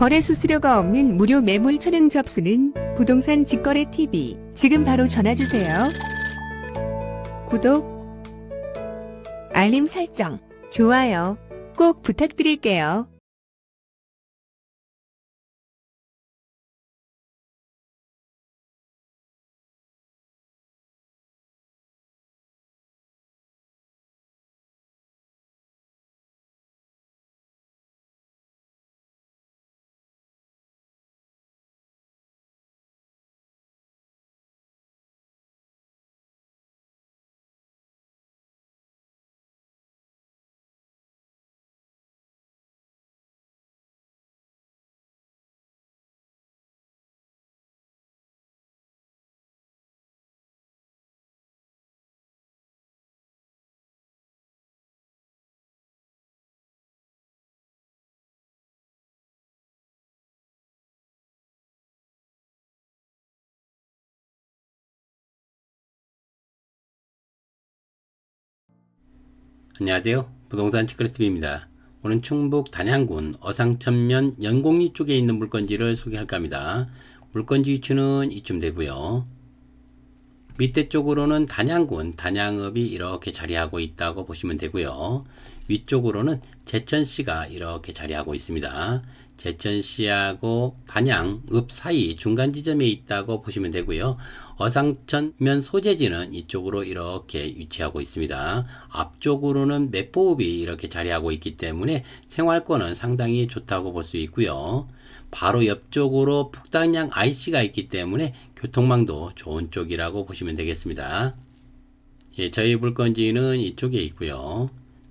거래 수수료가 없는 무료 매물 촬영 접수는 부동산 직거래 TV. 지금 바로 전화 주세요. 구독, 알림 설정, 좋아요 꼭 부탁드릴게요. 안녕하세요. 부동산 치크리스트입니다. 오늘 충북 단양군 어상천면 연곡리 쪽에 있는 물건지를 소개할까 합니다. 물건지 위치는 이쯤 되고요. 밑에 쪽으로는 단양군 단양읍이 이렇게 자리하고 있다고 보시면 되고요. 위쪽으로는 제천시가 이렇게 자리하고 있습니다. 제천시하고 단양읍 사이 중간 지점에 있다고 보시면 되고요. 어상천면 소재지는 이쪽으로 이렇게 위치하고 있습니다. 앞쪽으로는 맷보읍이 이렇게 자리하고 있기 때문에 생활권은 상당히 좋다고 볼 수 있고요. 바로 옆쪽으로 북단양 IC가 있기 때문에 교통망도 좋은 쪽이라고 보시면 되겠습니다. 예, 저희 물건지는 이쪽에 있고요.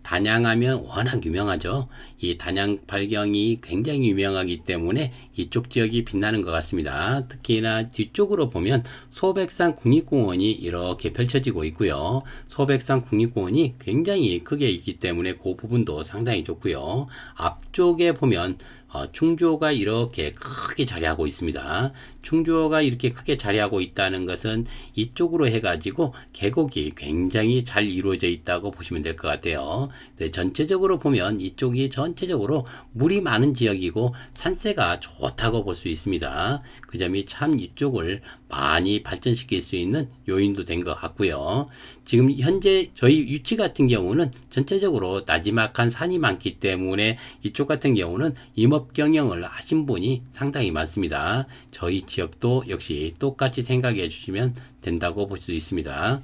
단양하면 워낙 유명하죠. 이 단양 발경이 굉장히 유명하기 때문에 이쪽 지역이 빛나는 것 같습니다. 특히나 뒤쪽으로 보면 소백산 국립공원이 이렇게 펼쳐지고 있고요. 소백산 국립공원이 굉장히 크게 있기 때문에 그 부분도 상당히 좋고요. 앞쪽에 보면 어, 충주호가 이렇게 크게 자리하고 있습니다. 충주호가 이렇게 크게 자리하고 있다는 것은 이쪽으로 해가지고 계곡이 굉장히 잘 이루어져 있다고 보시면 될 것 같아요. 네, 전체적으로 보면 이쪽이 전체적으로 물이 많은 지역이고 산세가 좋다고 볼 수 있습니다. 그 점이 참 이쪽을 많이 발전시킬 수 있는 요인도 된 것 같고요. 지금 현재 저희 위치 같은 경우는 전체적으로 나지막한 산이 많기 때문에 이쪽 같은 경우는 임업 경영을 하신 분이 상당히 많습니다. 저희 지역도 역시 똑같이 생각해 주시면 된다고 볼 수 있습니다.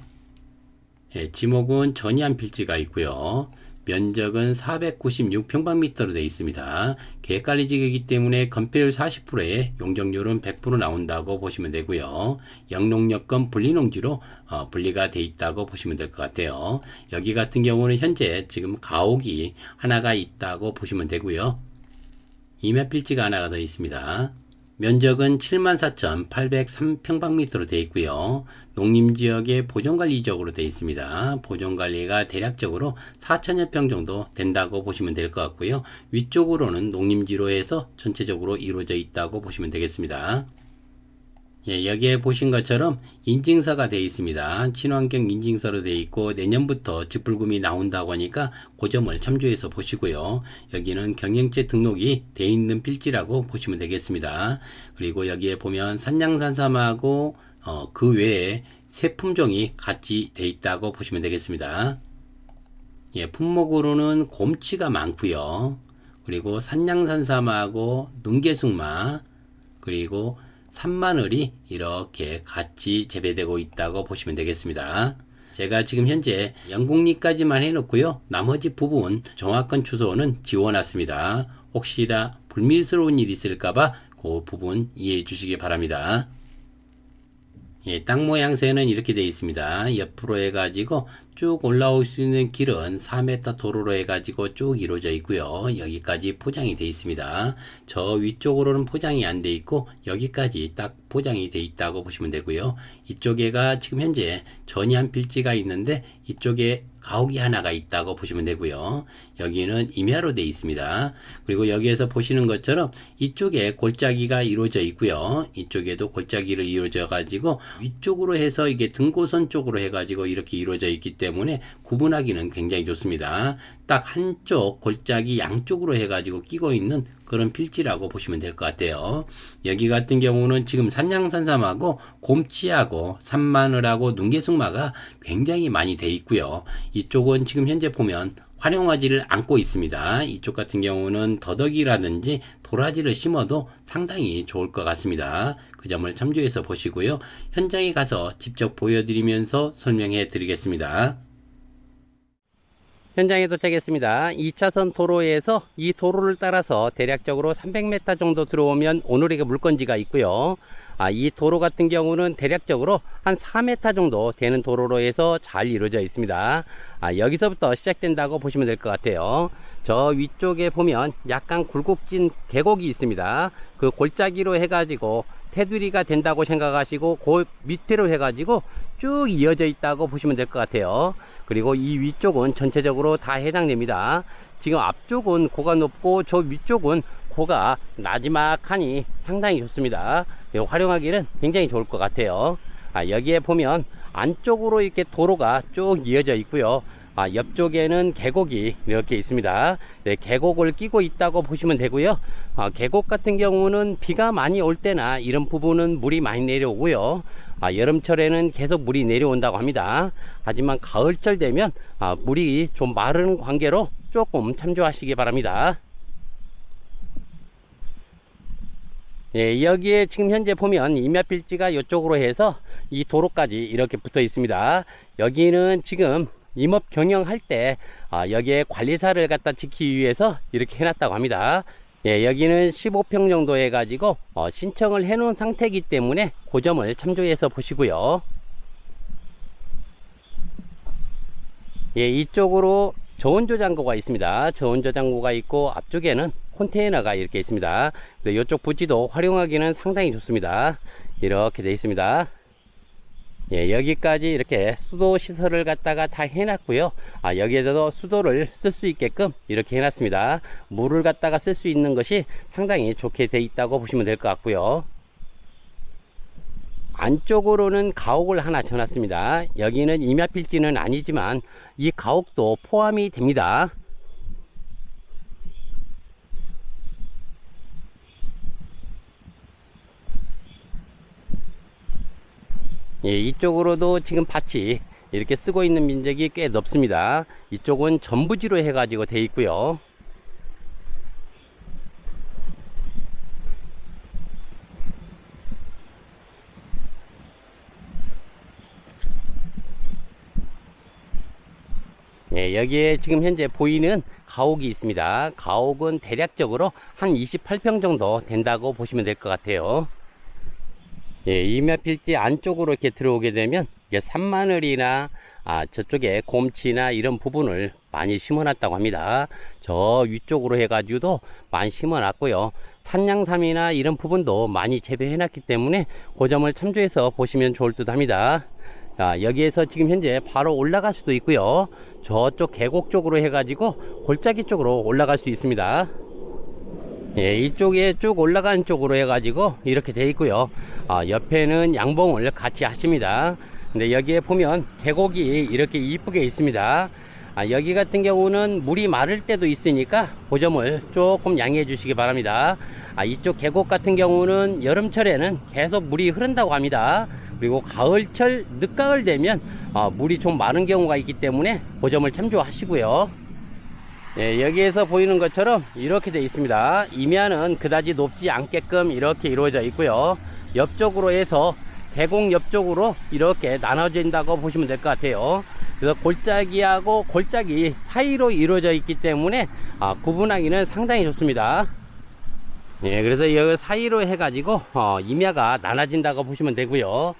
예, 지목은 전이한 필지가 있고요. 면적은 496평방미터로 되어 있습니다. 계획관리지역이기 때문에 건폐율 40%에 용적률은 100% 나온다고 보시면 되고요. 영농역권 분리농지로 어, 분리가 되어 있다고 보시면 될 것 같아요. 여기 같은 경우는 현재 지금 가옥이 하나가 있다고 보시면 되고요. 임야 필지가 하나가 더 있습니다. 면적은 74,803평방미터로 되어 있고요. 농림지역의 보존관리 지역으로 되어 있습니다. 보존관리가 대략적으로 4천여 평 정도 된다고 보시면 될 것 같고요. 위쪽으로는 농림지로 해서 전체적으로 이루어져 있다고 보시면 되겠습니다. 예, 여기에 보신 것처럼 인증서가 되어 있습니다. 친환경 인증서로 되어 있고 내년부터 직불금이 나온다고 하니까 그 점을 참조해서 보시고요. 여기는 경영체 등록이 되어 있는 필지라고 보시면 되겠습니다. 그리고 여기에 보면 산양산삼하고 어, 그 외에 새 품종이 같이 되어 있다고 보시면 되겠습니다. 예, 품목으로는 곰치가 많고요. 그리고 산양산삼하고 눈개숙마 그리고 산마늘이 이렇게 같이 재배되고 있다고 보시면 되겠습니다. 제가 지금 현재 영국리까지만 해놓고요. 나머지 부분 정확한 주소는 지워놨습니다. 혹시나 불미스러운 일이 있을까봐 그 부분 이해해 주시기 바랍니다. 예, 땅 모양새는 이렇게 되어 있습니다. 옆으로 해가지고 쭉 올라올 수 있는 길은 4m 도로로 해가지고 쭉 이루어져 있고요. 여기까지 포장이 되어 있습니다. 저 위쪽으로는 포장이 안 돼 있고 여기까지 딱 포장이 돼 있다고 보시면 되고요. 이쪽에가 지금 현재 전이 한 필지가 있는데 이쪽에 가옥이 하나가 있다고 보시면 되고요. 여기는 임야로 되어 있습니다. 그리고 여기에서 보시는 것처럼 이쪽에 골짜기가 이루어져 있고요. 이쪽에도 골짜기를 이루어져 가지고 위쪽으로 해서 이게 등고선 쪽으로 해 가지고 이렇게 이루어져 있기 때문에 때문에 구분하기는 굉장히 좋습니다. 딱 한쪽 골짜기 양쪽으로 해가지고 끼고 있는 그런 필지라고 보시면 될 것 같아요. 여기 같은 경우는 지금 산양산삼하고 곰치하고 산마늘하고 눈개승마가 굉장히 많이 돼 있고요. 이쪽은 지금 현재 보면 활용하지를 않고 있습니다. 이쪽 같은 경우는 더덕이라든지 도라지를 심어도 상당히 좋을 것 같습니다. 그 점을 참조해서 보시고요. 현장에 가서 직접 보여드리면서 설명해 드리겠습니다. 현장에 도착했습니다. 2차선 도로에서 이 도로를 따라서 대략적으로 300m 정도 들어오면 오늘에게 물건지가 있고요. 아, 이 도로 같은 경우는 대략적으로 한 4m 정도 되는 도로로 해서 잘 이루어져 있습니다. 아, 여기서부터 시작된다고 보시면 될 것 같아요. 저 위쪽에 보면 약간 굴곡진 계곡이 있습니다. 그 골짜기로 해가지고 테두리가 된다고 생각하시고 그 밑으로 해가지고 쭉 이어져 있다고 보시면 될 것 같아요. 그리고 이 위쪽은 전체적으로 다 해당됩니다. 지금 앞쪽은 고가 높고 저 위쪽은 고가 나지막하니 상당히 좋습니다. 예, 활용하기는 굉장히 좋을 것 같아요. 아, 여기에 보면 안쪽으로 이렇게 도로가 쭉 이어져 있고요. 아, 옆쪽에는 계곡이 이렇게 있습니다. 네, 계곡을 끼고 있다고 보시면 되고요. 아, 계곡 같은 경우는 비가 많이 올 때나 이런 부분은 물이 많이 내려오고요. 아, 여름철에는 계속 물이 내려온다고 합니다. 하지만 가을철 되면 아, 물이 좀 마르는 관계로 조금 참조하시기 바랍니다. 예, 여기에 지금 현재 보면 임야필지가 이쪽으로 해서 이 도로까지 이렇게 붙어 있습니다. 여기는 지금 임업 경영할 때 아, 여기에 관리사를 갖다 지키기 위해서 이렇게 해놨다고 합니다. 예, 여기는 15평 정도 해가지고 어, 신청을 해놓은 상태이기 때문에 그 점을 참조해서 보시고요. 예, 이쪽으로 저온저장고가 있습니다. 저온저장고가 있고 앞쪽에는 컨테이너가 이렇게 있습니다. 이쪽 부지도 활용하기는 상당히 좋습니다. 이렇게 되어 있습니다. 예, 여기까지 이렇게 수도 시설을 갖다가 다 해놨고요. 아, 여기에서도 수도를 쓸 수 있게끔 이렇게 해놨습니다. 물을 갖다가 쓸 수 있는 것이 상당히 좋게 되어 있다고 보시면 될 것 같고요. 안쪽으로는 가옥을 하나 쳐놨습니다. 여기는 임야필지는 아니지만 이 가옥도 포함이 됩니다. 예, 이쪽으로도 지금 밭이 이렇게 쓰고 있는 면적이 꽤 넓습니다. 이쪽은 전부지로 해가지고 돼 있고요. 예, 여기에 지금 현재 보이는 가옥이 있습니다. 가옥은 대략적으로 한 28평 정도 된다고 보시면 될 것 같아요. 예, 임야필지 안쪽으로 이렇게 들어오게 되면 이게 산마늘이나 아, 저쪽에 곰치나 이런 부분을 많이 심어놨다고 합니다. 저 위쪽으로 해가지고도 많이 심어놨고요. 산양삼이나 이런 부분도 많이 재배해놨기 때문에 그 점을 참조해서 보시면 좋을 듯 합니다. 자, 여기에서 지금 현재 바로 올라갈 수도 있고요. 저쪽 계곡 쪽으로 해가지고 골짜기 쪽으로 올라갈 수 있습니다. 예, 이쪽에 쭉 올라가는 쪽으로 해가지고 이렇게 돼 있고요. 아, 옆에는 양봉을 같이 하십니다. 근데 여기에 보면 계곡이 이렇게 이쁘게 있습니다. 아, 여기 같은 경우는 물이 마를 때도 있으니까 그 점을 조금 양해해 주시기 바랍니다. 아, 이쪽 계곡 같은 경우는 여름철에는 계속 물이 흐른다고 합니다. 그리고 가을철, 늦가을 되면 아, 물이 좀 많은 경우가 있기 때문에 그 점을 참조하시고요. 예, 여기에서 보이는 것처럼 이렇게 되어 있습니다. 임야는 그다지 높지 않게끔 이렇게 이루어져 있고요. 옆쪽으로 해서 계곡 옆쪽으로 이렇게 나눠진다고 보시면 될 것 같아요. 그래서 골짜기하고 골짜기 사이로 이루어져 있기 때문에 아, 구분하기는 상당히 좋습니다. 예, 그래서 여기 사이로 해가지고 어, 임야가 나눠진다고 보시면 되고요.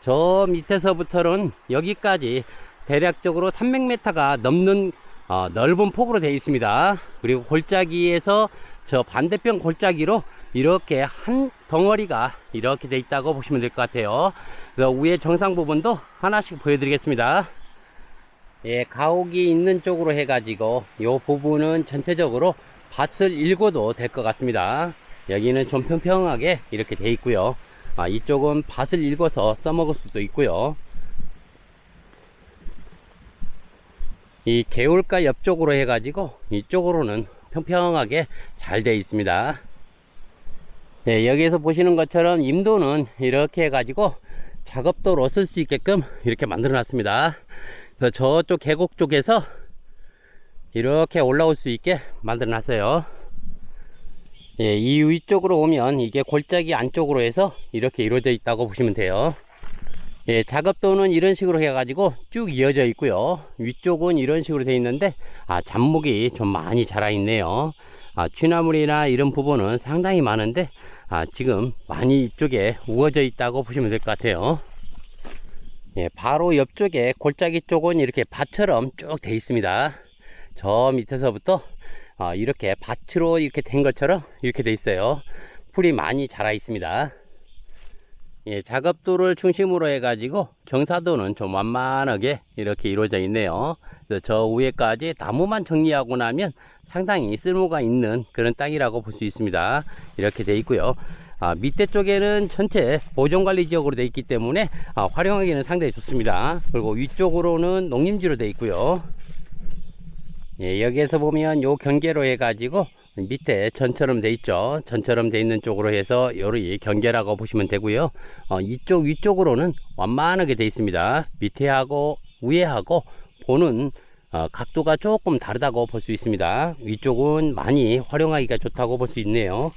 저 밑에서부터는 여기까지 대략적으로 300m가 넘는 어, 넓은 폭으로 되어 있습니다. 그리고 골짜기에서 저 반대편 골짜기로 이렇게 한 덩어리가 이렇게 되어 있다고 보시면 될 것 같아요. 그래서 위에 정상 부분도 하나씩 보여드리겠습니다. 예, 가옥이 있는 쪽으로 해가지고 이 부분은 전체적으로 밭을 일궈도 될 것 같습니다. 여기는 좀 평평하게 이렇게 돼 있고요. 아, 이쪽은 밭을 일궈서 써먹을 수도 있고요. 이 개울가 옆쪽으로 해가지고 이쪽으로는 평평하게 잘 되어 있습니다. 네, 여기에서 보시는 것처럼 임도는 이렇게 해가지고 작업도로 쓸 수 있게끔 이렇게 만들어 놨습니다. 저쪽 계곡 쪽에서 이렇게 올라올 수 있게 만들어 놨어요. 예, 이 위쪽으로 오면 이게 골짜기 안쪽으로 해서 이렇게 이루어져 있다고 보시면 돼요. 예, 작업도는 이런 식으로 해가지고 쭉 이어져 있고요. 위쪽은 이런 식으로 되어 있는데, 아, 잡목이 좀 많이 자라 있네요. 아, 취나물이나 이런 부분은 상당히 많은데, 아, 지금 많이 이쪽에 우거져 있다고 보시면 될 것 같아요. 예, 바로 옆쪽에 골짜기 쪽은 이렇게 밭처럼 쭉 돼 있습니다. 저 밑에서부터 아, 이렇게 밭으로 이렇게 된 것처럼 이렇게 돼 있어요. 풀이 많이 자라 있습니다. 예, 작업도를 중심으로 해가지고 경사도는 좀 완만하게 이렇게 이루어져 있네요. 저 위에까지 나무만 정리하고 나면 상당히 쓸모가 있는 그런 땅이라고 볼 수 있습니다. 이렇게 돼 있고요. 아, 밑에 쪽에는 전체 보존관리 지역으로 돼 있기 때문에 아, 활용하기는 상당히 좋습니다. 그리고 위쪽으로는 농림지로 돼 있고요. 예, 여기에서 보면 요 경계로 해가지고 밑에 전처럼 돼 있죠. 전처럼 돼 있는 쪽으로 해서 요리 경계라고 보시면 되고요. 어, 이쪽 위쪽으로는 완만하게 돼 있습니다. 밑에하고 위에하고 보는 어, 각도가 조금 다르다고 볼 수 있습니다. 위쪽은 많이 활용하기가 좋다고 볼 수 있네요.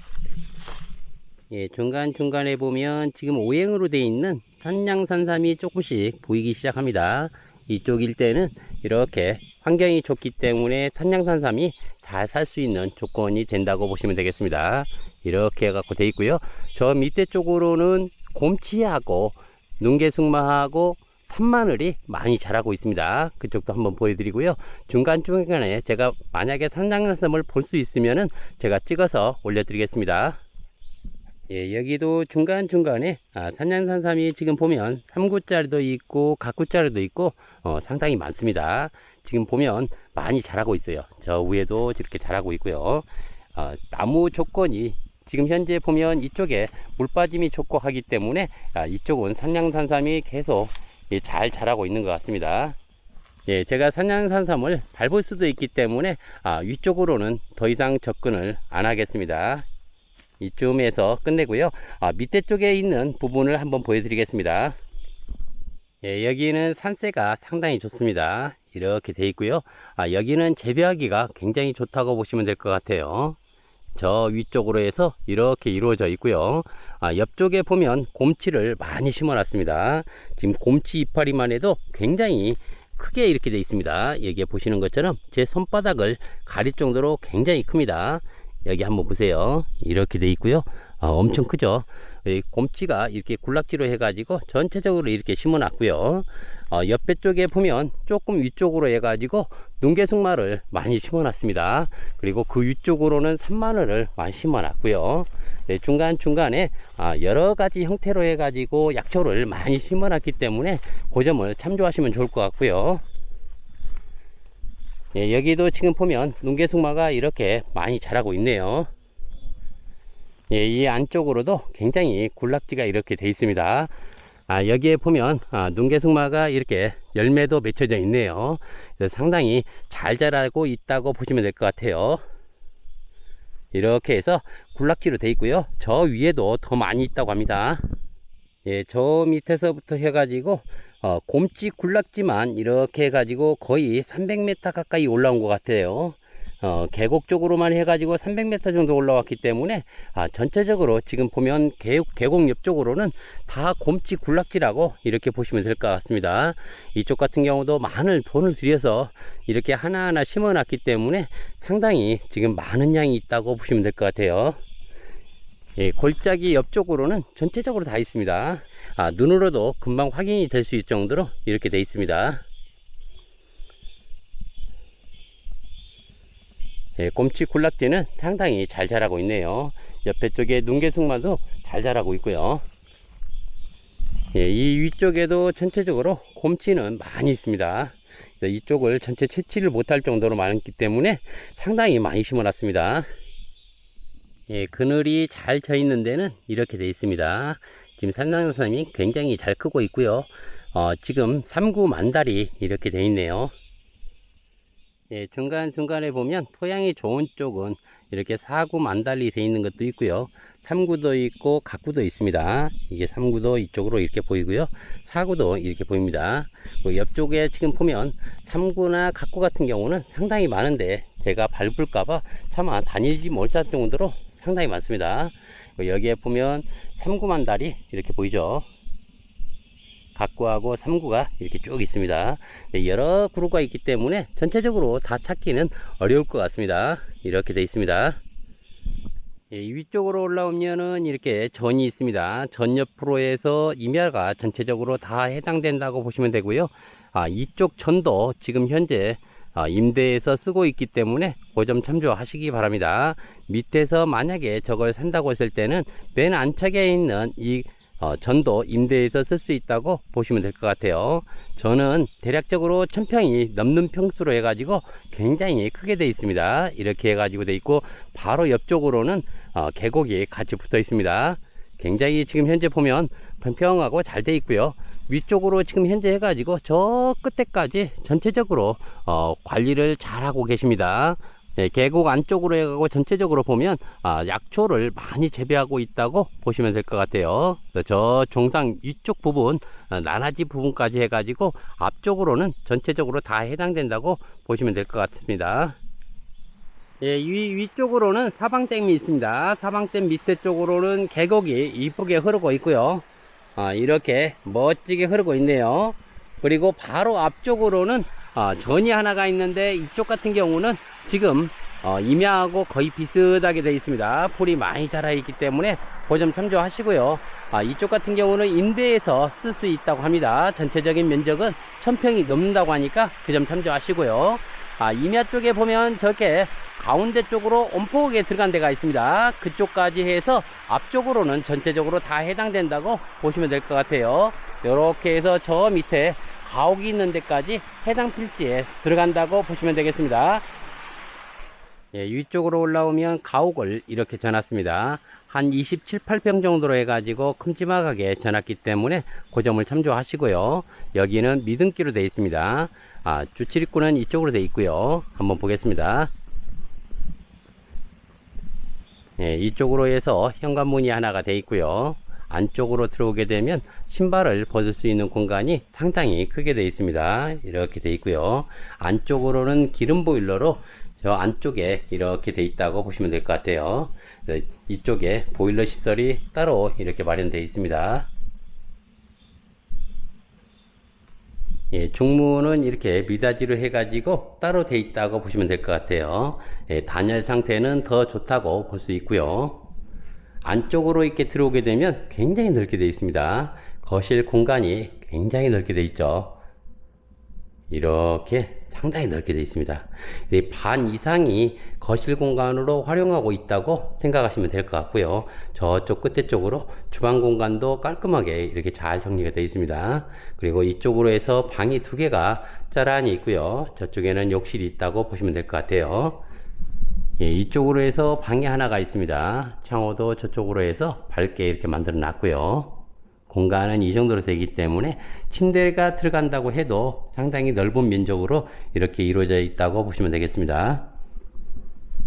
예, 중간중간에 보면 지금 오행으로 돼 있는 산양산삼이 조금씩 보이기 시작합니다. 이쪽 일대는 이렇게 환경이 좋기 때문에 산양산삼이 잘 살 수 있는 조건이 된다고 보시면 되겠습니다. 이렇게 해갖고 돼 있고요. 저 밑에 쪽으로는 곰치하고 눈개숙마하고 산마늘이 많이 자라고 있습니다. 그쪽도 한번 보여드리고요. 중간중간에 제가 만약에 산양산삼을 볼 수 있으면은 제가 찍어서 올려드리겠습니다. 예, 여기도 중간중간에 아, 산양산삼이 지금 보면 3구짜리도 있고 각구짜리도 있고 어, 상당히 많습니다. 지금 보면 많이 자라고 있어요. 저 위에도 이렇게 자라고 있고요. 어, 나무 조건이 지금 현재 보면 이쪽에 물 빠짐이 좋고 하기 때문에 아, 이쪽은 산양산삼이 계속 예, 잘 자라고 있는 것 같습니다. 예, 제가 산양산삼을 밟을 수도 있기 때문에 아, 위쪽으로는 더 이상 접근을 안 하겠습니다. 이쯤에서 끝내고요. 아, 밑에 쪽에 있는 부분을 한번 보여드리겠습니다. 예, 여기는 산세가 상당히 좋습니다. 이렇게 돼 있고요. 아, 여기는 재배하기가 굉장히 좋다고 보시면 될 것 같아요. 저 위쪽으로 해서 이렇게 이루어져 있고요. 아, 옆쪽에 보면 곰치를 많이 심어 놨습니다. 지금 곰치 이파리만 해도 굉장히 크게 이렇게 돼 있습니다. 여기에 보시는 것처럼 제 손바닥을 가릴 정도로 굉장히 큽니다. 여기 한번 보세요. 이렇게 돼 있고요. 아, 엄청 크죠. 이 곰치가 이렇게 굴락지로 해 가지고 전체적으로 이렇게 심어 놨고요. 어, 옆에 쪽에 보면 조금 위쪽으로 해가지고 눈개숙마를 많이 심어 놨습니다. 그리고 그 위쪽으로는 산마늘을 많이 심어 놨고요. 네, 중간중간에 아, 여러 가지 형태로 해가지고 약초를 많이 심어 놨기 때문에 그 점을 참조하시면 좋을 것 같고요. 예, 여기도 지금 보면 눈개숙마가 이렇게 많이 자라고 있네요. 예, 이 안쪽으로도 굉장히 굴락지가 이렇게 돼 있습니다. 아, 여기에 보면 아, 눈개숙마가 이렇게 열매도 맺혀져 있네요. 상당히 잘 자라고 있다고 보시면 될 것 같아요. 이렇게 해서 굴락지로 돼 있고요. 저 위에도 더 많이 있다고 합니다. 예, 저 밑에서부터 해가지고 어, 곰치 굴락지만 이렇게 해가지고 거의 300m 가까이 올라온 것 같아요. 어, 계곡 쪽으로만 해가지고 300m 정도 올라왔기 때문에 아, 전체적으로 지금 보면 계곡, 계곡 옆쪽으로는 다 곰치 굴락지라고 이렇게 보시면 될 것 같습니다. 이쪽 같은 경우도 많은 돈을 들여서 이렇게 하나하나 심어 놨기 때문에 상당히 지금 많은 양이 있다고 보시면 될 것 같아요. 예, 골짜기 옆쪽으로는 전체적으로 다 있습니다. 아, 눈으로도 금방 확인이 될 수 있을 정도로 이렇게 되어 있습니다. 예, 곰치 굴락지는 상당히 잘 자라고 있네요. 옆에 쪽에 눈개숙마도 잘 자라고 있고요. 예, 이 위쪽에도 전체적으로 곰치는 많이 있습니다. 이쪽을 전체 채취를 못할 정도로 많기 때문에 상당히 많이 심어놨습니다. 예, 그늘이 잘져 있는 데는 이렇게 되어 있습니다. 지금 산양삼이 굉장히 잘 크고 있고요. 어, 지금 3구 만달이 이렇게 되어 있네요. 예, 중간중간에 보면 토양이 좋은 쪽은 이렇게 사구 만달리 되어 있는 것도 있고요. 삼구도 있고 각구도 있습니다. 이게 삼구도 이쪽으로 이렇게 보이고요. 사구도 이렇게 보입니다. 그 옆쪽에 지금 보면 삼구나 각구 같은 경우는 상당히 많은데 제가 밟을까봐 차마 다니지 못할 정도로 상당히 많습니다. 그 여기에 보면 삼구 만달이 이렇게 보이죠. 각구하고 삼구가 이렇게 쭉 있습니다. 네, 여러 그루가 있기 때문에 전체적으로 다 찾기는 어려울 것 같습니다. 이렇게 되어 있습니다. 예, 이 위쪽으로 올라오면은 이렇게 전이 있습니다. 전 옆으로 해서 임야가 전체적으로 다 해당된다고 보시면 되고요. 아, 이쪽 전도 지금 현재 아, 임대해서 쓰고 있기 때문에 그 점 참조하시기 바랍니다. 밑에서 만약에 저걸 산다고 했을 때는 맨 안착에 있는 이 어, 전도 임대해서 쓸 수 있다고 보시면 될 것 같아요. 저는 대략적으로 천평이 넘는 평수로 해가지고 굉장히 크게 되어 있습니다. 이렇게 해가지고 되어 있고 바로 옆쪽으로는 어, 계곡이 같이 붙어 있습니다. 굉장히 지금 현재 보면 평평하고 잘 되어 있고요. 위쪽으로 지금 현재 해가지고 저 끝에까지 전체적으로 어, 관리를 잘 하고 계십니다. 네, 계곡 안쪽으로 해가고 전체적으로 보면 아, 약초를 많이 재배하고 있다고 보시면 될 것 같아요. 저 종상 위쪽 부분, 아, 나나지 부분까지 해가지고 앞쪽으로는 전체적으로 다 해당된다고 보시면 될 것 같습니다. 예, 위, 위쪽으로는 사방댐이 있습니다. 사방댐 밑에 쪽으로는 계곡이 이쁘게 흐르고 있고요. 아, 이렇게 멋지게 흐르고 있네요. 그리고 바로 앞쪽으로는 아, 전이 하나가 있는데 이쪽 같은 경우는 지금 어, 임야하고 거의 비슷하게 되어 있습니다. 풀이 많이 자라 있기 때문에 그점 참조하시고요. 아, 이쪽 같은 경우는 임대해서 쓸 수 있다고 합니다. 전체적인 면적은 1000평이 넘는다고 하니까 그 점 참조하시고요. 아, 임야 쪽에 보면 저게 가운데 쪽으로 온폭에 들어간 데가 있습니다. 그쪽까지 해서 앞쪽으로는 전체적으로 다 해당된다고 보시면 될 것 같아요. 이렇게 해서 저 밑에 가옥이 있는 데까지 해당 필지에 들어간다고 보시면 되겠습니다. 예, 위쪽으로 올라오면 가옥을 이렇게 전놨습니다. 한 27, 8평 정도로 해가지고 큼지막하게 전놨기 때문에 그 점을 참조하시고요. 여기는 미등기로 되어 있습니다. 아, 주출입구는 이쪽으로 되어 있고요. 한번 보겠습니다. 예, 이쪽으로 해서 현관문이 하나가 되어 있고요. 안쪽으로 들어오게 되면 신발을 벗을 수 있는 공간이 상당히 크게 되어 있습니다. 이렇게 되어 있고요. 안쪽으로는 기름 보일러로 저 안쪽에 이렇게 되어 있다고 보시면 될 것 같아요. 네, 이쪽에 보일러 시설이 따로 이렇게 마련되어 있습니다. 예, 중문은 이렇게 미닫이로 해가지고 따로 돼 있다고 보시면 될 것 같아요. 예, 단열 상태는 더 좋다고 볼 수 있고요. 안쪽으로 이렇게 들어오게 되면 굉장히 넓게 되어 있습니다. 거실 공간이 굉장히 넓게 되어 있죠. 이렇게 상당히 넓게 되어 있습니다. 이반 이상이 거실 공간으로 활용하고 있다고 생각하시면 될 것 같고요. 저쪽 끝에 쪽으로 주방 공간도 깔끔하게 이렇게 잘 정리가 되어 있습니다. 그리고 이쪽으로 해서 방이 두 개가 짜란히 있고요. 저쪽에는 욕실이 있다고 보시면 될 것 같아요. 예, 이쪽으로 해서 방이 하나가 있습니다. 창호도 저쪽으로 해서 밝게 이렇게 만들어 놨고요. 공간은 이 정도로 되기 때문에 침대가 들어간다고 해도 상당히 넓은 면적으로 이렇게 이루어져 있다고 보시면 되겠습니다.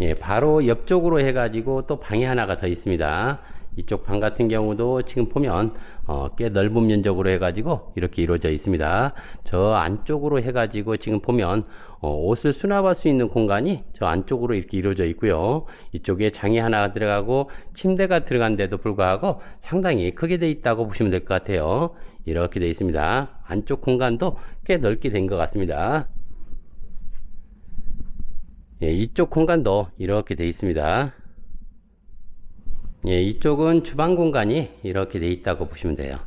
예, 바로 옆쪽으로 해가지고 또 방이 하나가 더 있습니다. 이쪽 방 같은 경우도 지금 보면 어, 꽤 넓은 면적으로 해가지고 이렇게 이루어져 있습니다. 저 안쪽으로 해가지고 지금 보면 어, 옷을 수납할 수 있는 공간이 저 안쪽으로 이렇게 이루어져 있고요. 이쪽에 장이 하나 들어가고 침대가 들어간데도 불구하고 상당히 크게 돼 있다고 보시면 될 것 같아요. 이렇게 돼 있습니다. 안쪽 공간도 꽤 넓게 된 것 같습니다. 예, 이쪽 공간도 이렇게 돼 있습니다. 예, 이쪽은 주방 공간이 이렇게 돼 있다고 보시면 돼요.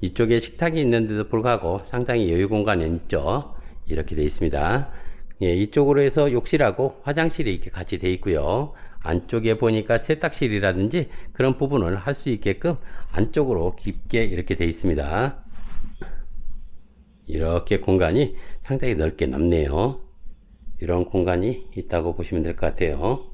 이쪽에 식탁이 있는데도 불구하고 상당히 여유 공간이 있죠. 이렇게 돼 있습니다. 예, 이쪽으로 해서 욕실하고 화장실이 이렇게 같이 돼 있고요. 안쪽에 보니까 세탁실이라든지 그런 부분을 할 수 있게끔 안쪽으로 깊게 이렇게 돼 있습니다. 이렇게 공간이 상당히 넓게 남네요. 이런 공간이 있다고 보시면 될 것 같아요.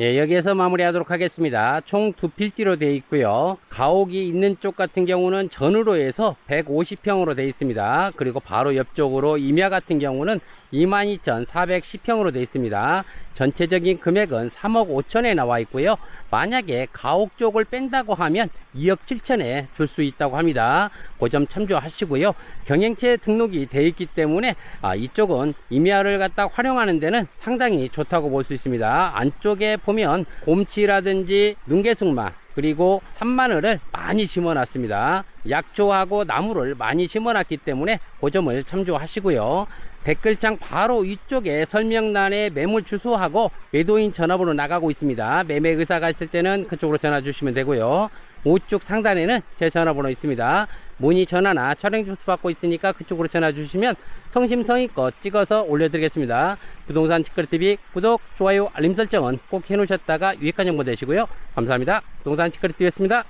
예, 여기에서 마무리하도록 하겠습니다. 총 두 필지로 되어 있고요. 가옥이 있는 쪽 같은 경우는 전으로 해서 150평으로 되어 있습니다. 그리고 바로 옆쪽으로 임야 같은 경우는 22,410평으로 되어 있습니다. 전체적인 금액은 3억 5천에 나와 있고요. 만약에 가옥 쪽을 뺀다고 하면 2억 7천에 줄 수 있다고 합니다. 그 점 참조하시고요. 경영체 등록이 되어 있기 때문에 아, 이쪽은 임야를 갖다 활용하는 데는 상당히 좋다고 볼 수 있습니다. 안쪽에 보면 곰치라든지 눈개숙마 그리고 산마늘을 많이 심어 놨습니다. 약초하고 나무를 많이 심어 놨기 때문에 그 점을 참조하시고요. 댓글창 바로 위쪽에 설명란에 매물 주소하고 매도인 전화번호 나가고 있습니다. 매매 의사가 있을 때는 그쪽으로 전화 주시면 되고요. 우측 상단에는 제 전화번호 있습니다. 문의 전화나 촬영 접수 받고 있으니까 그쪽으로 전화 주시면 성심성의껏 찍어서 올려드리겠습니다. 부동산 치커리TV 구독, 좋아요, 알림 설정은 꼭 해놓으셨다가 유익한 정보 되시고요. 감사합니다. 부동산 치커리TV였습니다.